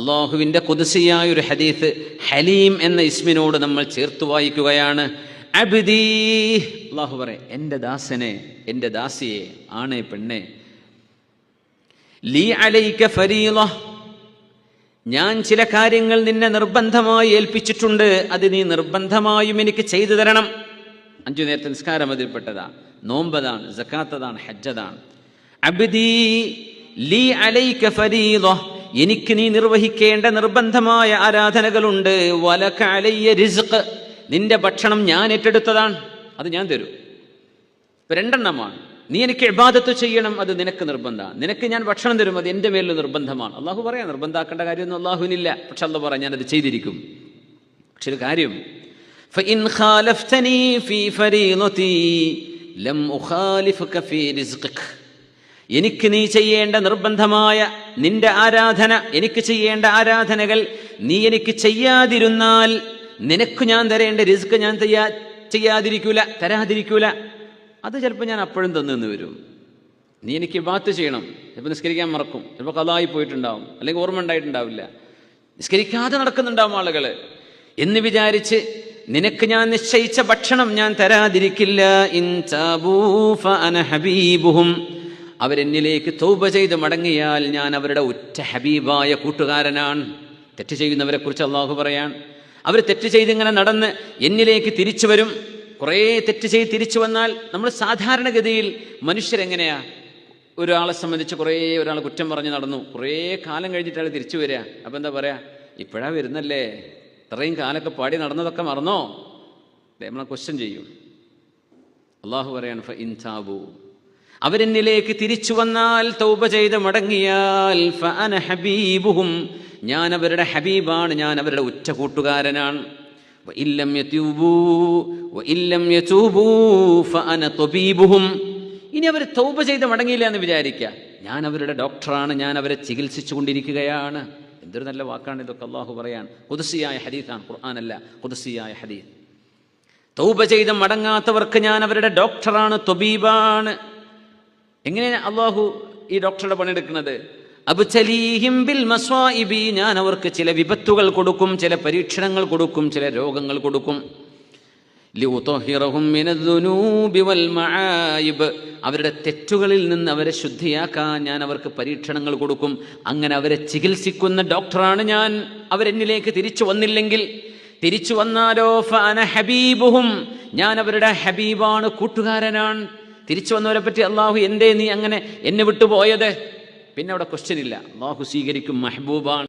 അള്ളാഹുവിന്റെ കൊതിസിയായ ഒരു ഹദീസ് ഹലീം എന്ന ഇസ്മിനോട് നമ്മൾ ചേർത്ത് വായിക്കുകയാണ്. അള്ളാഹു പറ എന്റെ ദാസനെ എന്റെ ദാസിയെ ആണേ പെണ്ണെ. ലീ അലൈക്ക ഞാൻ ചില കാര്യങ്ങൾ നിന്നെ നിർബന്ധമായി ഏൽപ്പിച്ചിട്ടുണ്ട്. അത് നീ നിർബന്ധമായും എനിക്ക് ചെയ്തു തരണം. അഞ്ചു നേരത്തെ നിസ്കാരം അതിൽപ്പെട്ടതാ. നോമ്പതാണ് ജക്കാത്തതാണ് ഹജ്ജതാണ്. അബിദീ ലീ അലൈക ഫരീള എനിക്ക് നീ നിർവഹിക്കേണ്ട നിർബന്ധമായ ആരാധനകളുണ്ട്. വലക്കാലയ്യ റിസ്ക് നിന്റെ ഭക്ഷണം ഞാൻ ഏറ്റെടുത്തതാണ്. അത് ഞാൻ തരും. ഇപ്പം രണ്ടെണ്ണമാണ്. നീ എനിക്ക് ഇബാദത്ത് ചെയ്യണം അത് നിനക്ക് നിർബന്ധമാണ്. നിനക്ക് ഞാൻ ഭക്ഷണം തരും അത് എന്റെ മേലിൽ നിർബന്ധമാണ്. അള്ളാഹു പറയാം നിർബന്ധാക്കേണ്ട കാര്യമൊന്നും അള്ളാഹുവിനില്ല പക്ഷെ അല്ല പറയാം ഞാനത് ചെയ്തിരിക്കും. പക്ഷെ ഒരു കാര്യം ലം ഉഖാലിഫുക ഫീ റിസ്ഖിക്. എനിക്ക് നീ ചെയ്യേണ്ട നിർബന്ധമായ നിന്റെ ആരാധന എനിക്ക് ചെയ്യേണ്ട ആരാധനകൾ നീ എനിക്ക് ചെയ്യാതിരുന്നാൽ നിനക്ക് ഞാൻ തരേണ്ട റിസ്ക് ഞാൻ ചെയ്യാതിരിക്കൂല തരാതിരിക്കൂല. അത് ചിലപ്പോൾ ഞാൻ അപ്പോഴും തന്നുന്ന് വരും. നീ എനിക്ക് ബാത്ത് ചെയ്യണം. ചിലപ്പോൾ നിസ്കരിക്കാൻ മറക്കും. ചിലപ്പോൾ കഥായി പോയിട്ടുണ്ടാവും. അല്ലെങ്കിൽ ഓർമ്മ ഉണ്ടായിട്ടുണ്ടാവില്ല. നിസ്കരിക്കാതെ നടക്കുന്നുണ്ടാവും ആളുകൾ എന്ന് വിചാരിച്ച് നിനക്ക് ഞാൻ നിശ്ചയിച്ച ഭക്ഷണം ഞാൻ തരാതിരിക്കില്ല. ഇൻ ഹബീബുഹും. അവരെന്നിലേക്ക് തൗബ ചെയ്ത് മടങ്ങിയാൽ ഞാൻ അവരുടെ ഉറ്റ ഹബീബായ കൂട്ടുകാരനാണ്. തെറ്റ് ചെയ്യുന്നവരെ കുറിച്ച് അള്ളാഹു പറയാൻ അവർ തെറ്റ് ചെയ്തിങ്ങനെ നടന്ന് എന്നിലേക്ക് തിരിച്ചു വരും. കുറേ തെറ്റ് ചെയ്ത് തിരിച്ചു വന്നാൽ നമ്മൾ സാധാരണഗതിയിൽ മനുഷ്യരെങ്ങനെയാ? ഒരാളെ സംബന്ധിച്ച് കുറേ ഒരാൾ കുറ്റം പറഞ്ഞ് നടന്നു. കുറേ കാലം കഴിഞ്ഞിട്ട് അയാൾ തിരിച്ചു വരിക. അപ്പം എന്താ പറയാ? ഇപ്പോഴാ വരുന്നല്ലേ? ഇത്രയും കാലൊക്കെ പാടി നടന്നതൊക്കെ മറന്നോ? നമ്മളെ ക്വസ്റ്റ്യൻ ചെയ്യും. അള്ളാഹു പറയാണ് ഫ ഇൻ താബു. അവരെന്നിലേക്ക് തിരിച്ചു വന്നാൽ തൗബ ചെയ്ത് മടങ്ങിയാൽ ഫഅന ഹബീബുഹും ഞാൻ അവരുടെ ഹബീബാണ് ഞാൻ അവരുടെ ഉറ്റ കൂട്ടുകാരനാണ്. ഫഅന ഇനി അവർ തൗബ ചെയ്ത് മടങ്ങിയില്ല എന്ന് വിചാരിക്കുക ഞാൻ അവരുടെ ഡോക്ടറാണ് ഞാൻ അവരെ ചികിത്സിച്ചു കൊണ്ടിരിക്കുകയാണ്. എന്തൊരു നല്ല വാക്കാണ് ഇതൊക്കെ അള്ളാഹു പറയാൻ. കുതിസിയായ ഹദീത്താണ് ഖുർആാനല്ല കുതിസിയായ ഹദീസ്. തൗബ ചെയ്ത് മടങ്ങാത്തവർക്ക് ഞാൻ അവരുടെ ഡോക്ടറാണ് തൊബീബാണ്. എങ്ങനെയാണ് അള്ളാഹു ഈ ഡോക്ടറുടെ പണിയെടുക്കുന്നത് ബിൽ മസ്വാഇബി ഞാൻ അവർക്ക് ചില വിപത്തുകൾ കൊടുക്കും ചില പരീക്ഷണങ്ങൾ കൊടുക്കും ചില രോഗങ്ങൾ കൊടുക്കും. അവരുടെ തെറ്റുകളിൽ നിന്ന് അവരെ ശുദ്ധിയാക്കാൻ ഞാൻ അവർക്ക് പരീക്ഷണങ്ങൾ കൊടുക്കും. അങ്ങനെ അവരെ ചികിത്സിക്കുന്ന ഡോക്ടറാണ് ഞാൻ. അവരെന്നിലേക്ക് തിരിച്ചു വന്നില്ലെങ്കിൽ തിരിച്ചു വന്നാലോ ഫഅന ഹബീബുഹും ഞാൻ അവരുടെ ഹബീബാണ് കൂട്ടുകാരനാണ്. തിരിച്ചു വന്നവരെ പറ്റി അള്ളാഹു എന്തേ നീ അങ്ങനെ എന്നെ വിട്ടുപോയത്? പിന്നെ അവിടെ ക്വസ്റ്റ്യൻ ഇല്ല. അള്ളാഹു സ്വീകരിക്കും മെഹബൂബാണ്.